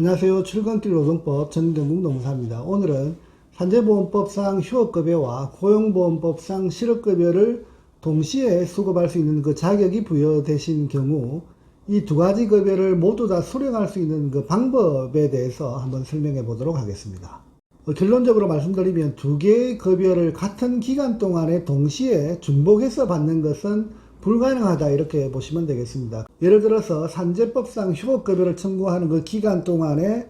안녕하세요. 출근길 노동법 전den국 노무사입니다. 오늘은 산재보험법상 휴업급여와 고용보험법상 실업급여를 동시에 수급할 수 있는 그 자격이 부여되신 경우 이 두 가지 급여를 모두 다 수령할 수 있는 그 방법에 대해서 한번 설명해 보도록 하겠습니다. 어, 결론적으로 말씀드리면 두 개의 급여를 같은 기간 동안에 동시에 중복해서 받는 것은 불가능하다 이렇게 보시면 되겠습니다. 예를 들어서 산재법상 휴업급여를 청구하는 그 기간 동안에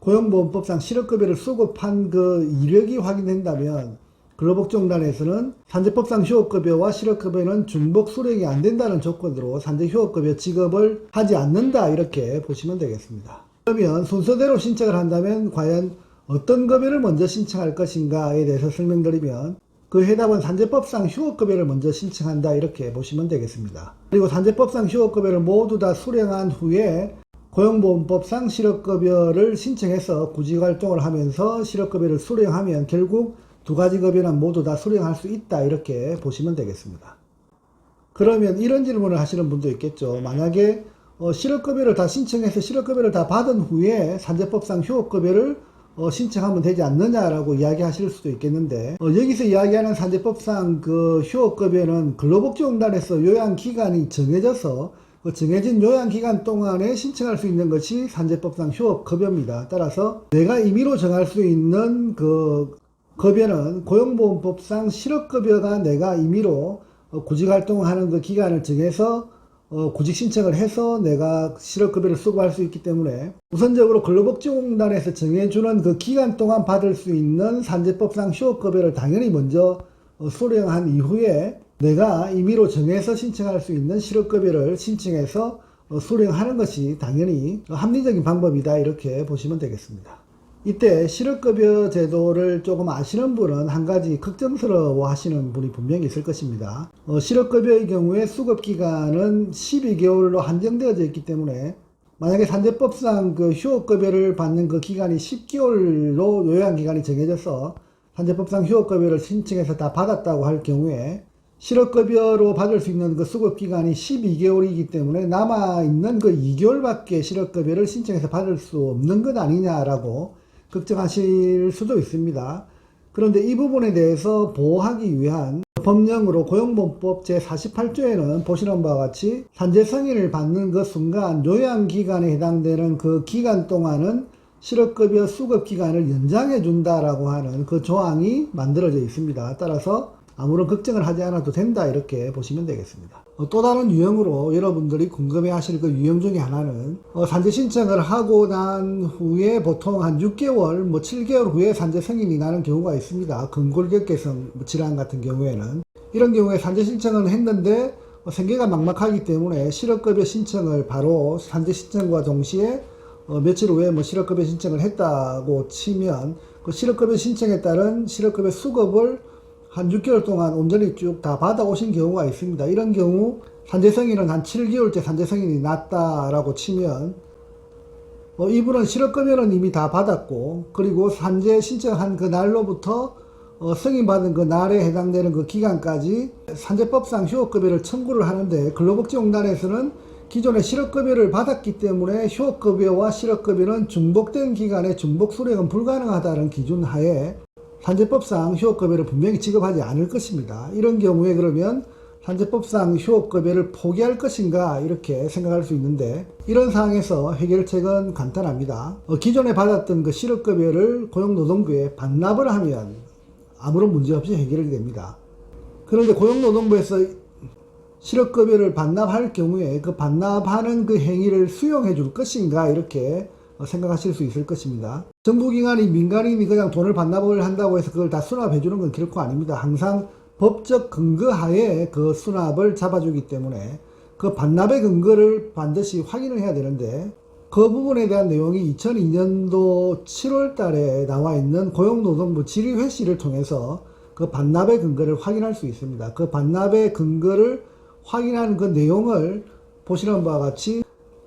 고용보험법상 실업급여를 수급한 그 이력이 확인된다면 근로복지공단에서는 산재법상 휴업급여와 실업급여는 중복 수령이 안 된다는 조건으로 산재휴업급여 지급을 하지 않는다 이렇게 보시면 되겠습니다. 그러면 순서대로 신청을 한다면 과연 어떤 급여를 먼저 신청할 것인가에 대해서 설명드리면 그 해답은 산재법상 휴업급여를 먼저 신청한다 이렇게 보시면 되겠습니다. 그리고 산재법상 휴업급여를 모두 다 수령한 후에 고용보험법상 실업급여를 신청해서 구직활동을 하면서 실업급여를 수령하면 결국 두 가지 급여는 모두 다 수령할 수 있다 이렇게 보시면 되겠습니다. 그러면 이런 질문을 하시는 분도 있겠죠. 만약에 어, 실업급여를 다 신청해서 실업급여를 다 받은 후에 산재법상 휴업급여를 어, 신청하면 되지 않느냐라고 이야기하실 수도 있겠는데 어, 여기서 이야기하는 산재법상 그 휴업급여는 근로복지공단에서 요양기간이 정해져서 그 정해진 요양기간 동안에 신청할 수 있는 것이 산재법상 휴업급여입니다. 따라서 내가 임의로 정할 수 있는 그 급여는 고용보험법상 실업급여가 내가 임의로 어, 구직활동을 하는 그 기간을 정해서 어, 구직 신청을 해서 내가 실업급여를 수급할 수 있기 때문에 우선적으로 근로복지공단에서 정해주는 그 기간 동안 받을 수 있는 산재법상 휴업급여를 당연히 먼저 어, 수령한 이후에 내가 임의로 정해서 신청할 수 있는 실업급여를 신청해서 어, 수령하는 것이 당연히 합리적인 방법이다 이렇게 보시면 되겠습니다. 이때 실업급여 제도를 조금 아시는 분은 한 가지 걱정스러워 하시는 분이 분명히 있을 것입니다. 어, 실업급여의 경우에 수급기간은 12개월로 한정되어져 있기 때문에 만약에 산재법상 그 휴업급여를 받는 그 기간이 10개월로 요양기간이 정해져서 산재법상 휴업급여를 신청해서 다 받았다고 할 경우에 실업급여로 받을 수 있는 그 수급기간이 12개월이기 때문에 남아있는 그 2개월밖에 실업급여를 신청해서 받을 수 없는 것 아니냐라고 걱정하실 수도 있습니다. 그런데 이 부분에 대해서 보호하기 위한 법령으로 고용보험법 제48조에는 보시는 바와 같이 산재 승인을 받는 그 순간 요양기간에 해당되는 그 기간 동안은 실업급여 수급기간을 연장해 준다라고 하는 그 조항이 만들어져 있습니다. 따라서 아무런 걱정을 하지 않아도 된다 이렇게 보시면 되겠습니다. 어, 또 다른 유형으로 여러분들이 궁금해 하실 그 유형 중에 하나는 어, 산재 신청을 하고 난 후에 보통 한 6개월 뭐 7개월 후에 산재 승인이 나는 경우가 있습니다. 근골격계성 질환 같은 경우에는 이런 경우에 산재 신청을 했는데 어, 생계가 막막하기 때문에 실업급여 신청을 바로 산재 신청과 동시에 어, 며칠 후에 뭐 실업급여 신청을 했다고 치면 그 실업급여 신청에 따른 실업급여 수급을 한 6개월 동안 온전히 쭉 다 받아오신 경우가 있습니다. 이런 경우 산재승인은 한 7개월째 산재승인이 났다라고 치면 어, 이분은 실업급여는 이미 다 받았고 그리고 산재 신청한 그 날로부터 어, 승인받은 그 날에 해당되는 그 기간까지 산재법상 휴업급여를 청구를 하는데 근로복지공단에서는 기존에 실업급여를 받았기 때문에 휴업급여와 실업급여는 중복된 기간에 중복 수령은 불가능하다는 기준 하에 산재법상 휴업급여를 분명히 지급하지 않을 것입니다. 이런 경우에 그러면 산재법상 휴업급여를 포기할 것인가 이렇게 생각할 수 있는데 이런 상황에서 해결책은 간단합니다. 어, 기존에 받았던 그 실업급여를 고용노동부에 반납을 하면 아무런 문제 없이 해결이 됩니다. 그런데 고용노동부에서 실업급여를 반납할 경우에 그 반납하는 그 행위를 수용해 줄 것인가 이렇게 어, 생각하실 수 있을 것입니다. 정부기관이 민간인이 그냥 돈을 반납을 한다고 해서 그걸 다 수납해 주는 건 결코 아닙니다. 항상 법적 근거 하에 그 수납을 잡아주기 때문에 그 반납의 근거를 반드시 확인을 해야 되는데 그 부분에 대한 내용이 2002년도 7월 달에 나와 있는 고용노동부 질의회시를 통해서 그 반납의 근거를 확인할 수 있습니다. 그 반납의 근거를 확인하는 그 내용을 보시는 바와 같이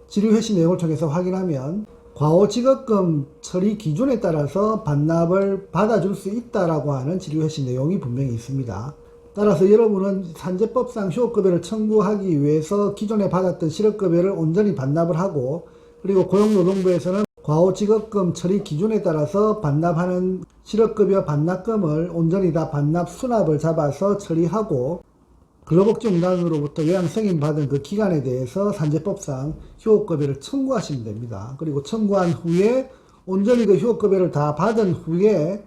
질의회시 내용을 통해서 확인하면 과호지급금 처리 기준에 따라서 반납을 받아줄 수 있다라고 하는 질의회시 내용이 분명히 있습니다. 따라서 여러분은 산재법상 휴업급여를 청구하기 위해서 기존에 받았던 실업급여를 온전히 반납을 하고 그리고 고용노동부에서는 과호직업금 처리 기준에 따라서 반납하는 실업급여 반납금을 온전히 다 반납 수납을 잡아서 처리하고 근로복지공단으로부터 요양 승인 받은 그 기간에 대해서 산재법상 휴업급여를 청구하시면 됩니다. 그리고 청구한 후에 온전히 그 휴업급여를 다 받은 후에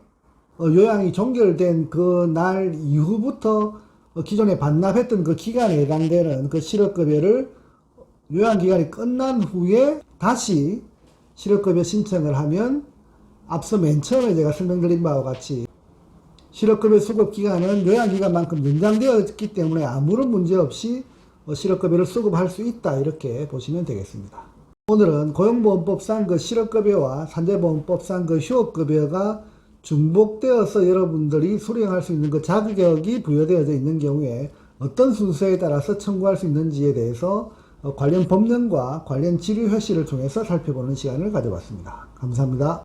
어, 요양이 종결된 그 날 이후부터 어, 기존에 반납했던 그 기간에 해당되는 그 실업급여를 요양기간이 끝난 후에 다시 실업급여 신청을 하면 앞서 맨 처음에 제가 설명드린 바와 같이 실업급여 수급 기간은 요양기간만큼 연장되었기 때문에 아무런 문제 없이 어, 실업급여를 수급할 수 있다 이렇게 보시면 되겠습니다. 오늘은 고용보험법상 그 실업급여와 산재보험법상 그 휴업급여가 중복되어서 여러분들이 수령할 수 있는 그 자격이 부여되어져 있는 경우에 어떤 순서에 따라서 청구할 수 있는지에 대해서 어, 관련 법령과 관련 지류 효시를 통해서 살펴보는 시간을 가져봤습니다. 감사합니다.